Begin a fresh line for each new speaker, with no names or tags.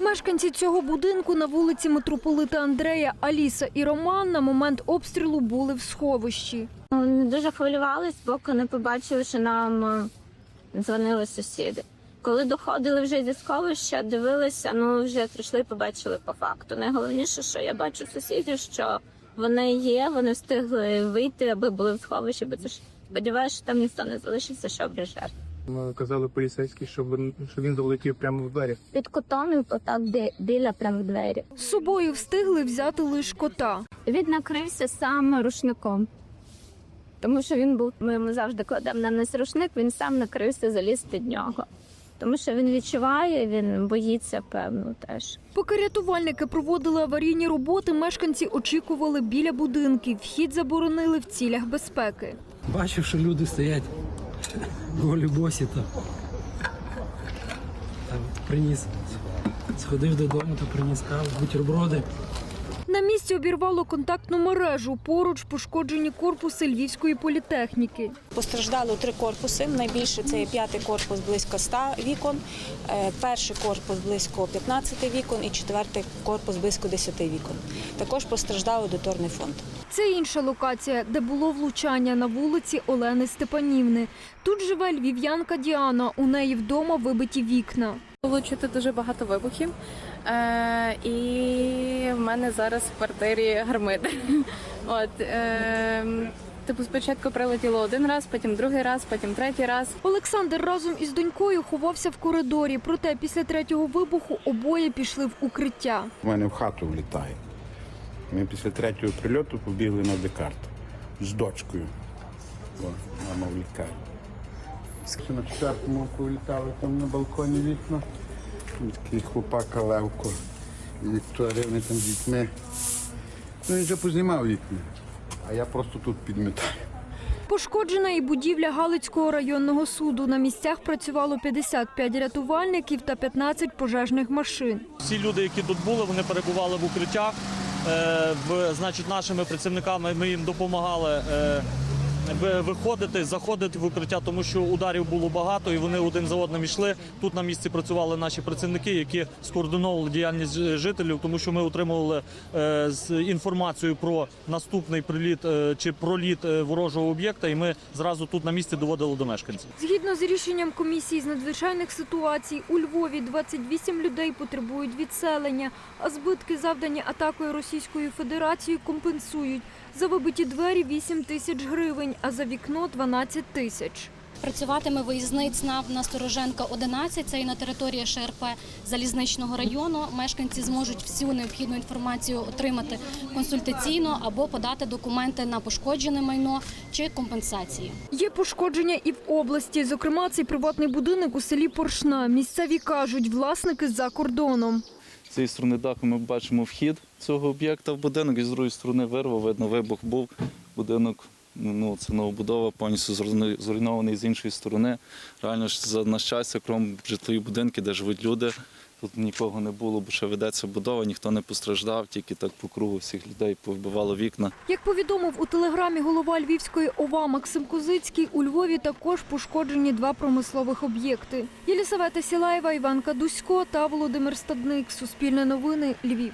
Мешканці цього будинку на вулиці митрополита Андрея, Аліса і Роман на момент обстрілу були в сховищі.
Вони дуже хвилювались, поки не побачили, що нам е, дзвонили сусіди. Коли доходили вже зі сховища, дивилися, ну вже прийшли, побачили по факту. Найголовніше, що я бачу сусідів, що вони є, вони встигли вийти, аби були в сховищі, бо це ж сподіваюся, що там ніхто не залишиться, щоб жертв.
Ми казали поліцейські, щоб він, що він залетів прямо в двері.
Під котом і отак де біля прямо в двері.
З собою встигли взяти лише кота.
Він накрився сам рушником. Тому що він був, ми йому завжди кладемо на нас рушник, він сам накрився, заліз під нього. Тому що він відчуває, він боїться, певно, теж.
Поки рятувальники проводили аварійні роботи, мешканці очікували біля будинків. Вхід заборонили в цілях безпеки.
Бачив, що люди стоять голі босі там. Там приніс. Сходив додому та приніс каву, бутерброди.
На місці обірвало контактну мережу. Поруч пошкоджені корпуси Львівської політехніки.
Постраждало три корпуси. Найбільше це п'ятий корпус близько 100 вікон, е, перший корпус близько 15 вікон і четвертий корпус близько 10 вікон. Також постраждав аудиторний фонд.
Це інша локація, де було влучання на вулиці Олени Степанівни. Тут живе львів'янка Діана. У неї вдома вибиті вікна.
Було чути дуже багато вибухів, е, і в мене зараз в квартирі гармид. От, е, типу, спочатку прилетіло один раз, потім другий раз, потім третій раз.
Олександр разом із донькою ховався в коридорі. Проте після третього вибуху обоє пішли в укриття.
в мене в хату влітає. Ми після третього прильоту побігли на Декарт з дочкою. О, мама в лікарні. Ще на четвертому повлітали там на балконі вікна. Такий хлопака Левко Вікторія, вони там з дітьми. Ну, він вже познімав вікна, а я просто тут підмітаю.
Пошкоджена і будівля Галицького районного суду. На місцях працювало 55 рятувальників та 15 пожежних машин.
Всі люди, які тут були, вони перебували в укриттях. Е, в, значить, нашими працівниками ми їм допомагали е, виходити, заходити в укриття, тому що ударів було багато і вони один за одним йшли. Тут на місці працювали наші працівники, які скоординовували діяльність жителів, тому що ми отримували е, інформацію про наступний приліт е, чи проліт е, ворожого об'єкта, і ми зразу тут на місці доводили до мешканців.
Згідно з рішенням комісії з надзвичайних ситуацій, у Львові 28 людей потребують відселення, а збитки, завдані атакою Російською Федерацією, компенсують. За вибиті двері 8 тисяч гривень, а за вікно 12 тисяч.
Працюватиме виїзний ЦНАП на Стороженка 11, це і на території ШРП Залізничного району. Мешканці зможуть всю необхідну інформацію отримати консультаційно або подати документи на пошкоджене майно чи компенсації.
Є пошкодження і в області. Зокрема, цей приватний будинок у селі Поршна. Місцеві кажуть, власники за кордоном.
З цієї сторони даху ми бачимо вхід цього об'єкта в будинок, і з другої сторони вирва, видно, вибух був. Будинок, ну це новобудова, повністю зруйнований з іншої сторони. Реально ж за на щастя, крім житлові будинки, де живуть люди. Тут нікого не було, бо ще ведеться будова, ніхто не постраждав, тільки так по кругу всіх людей повбивало вікна.
Як повідомив у телеграмі голова Львівської ОВА Максим Козицький, у Львові також пошкоджені два промислових об'єкти. Єлісавета Сілаєва, Іван Кадусько та Володимир Стадник. Суспільне новини. Львів.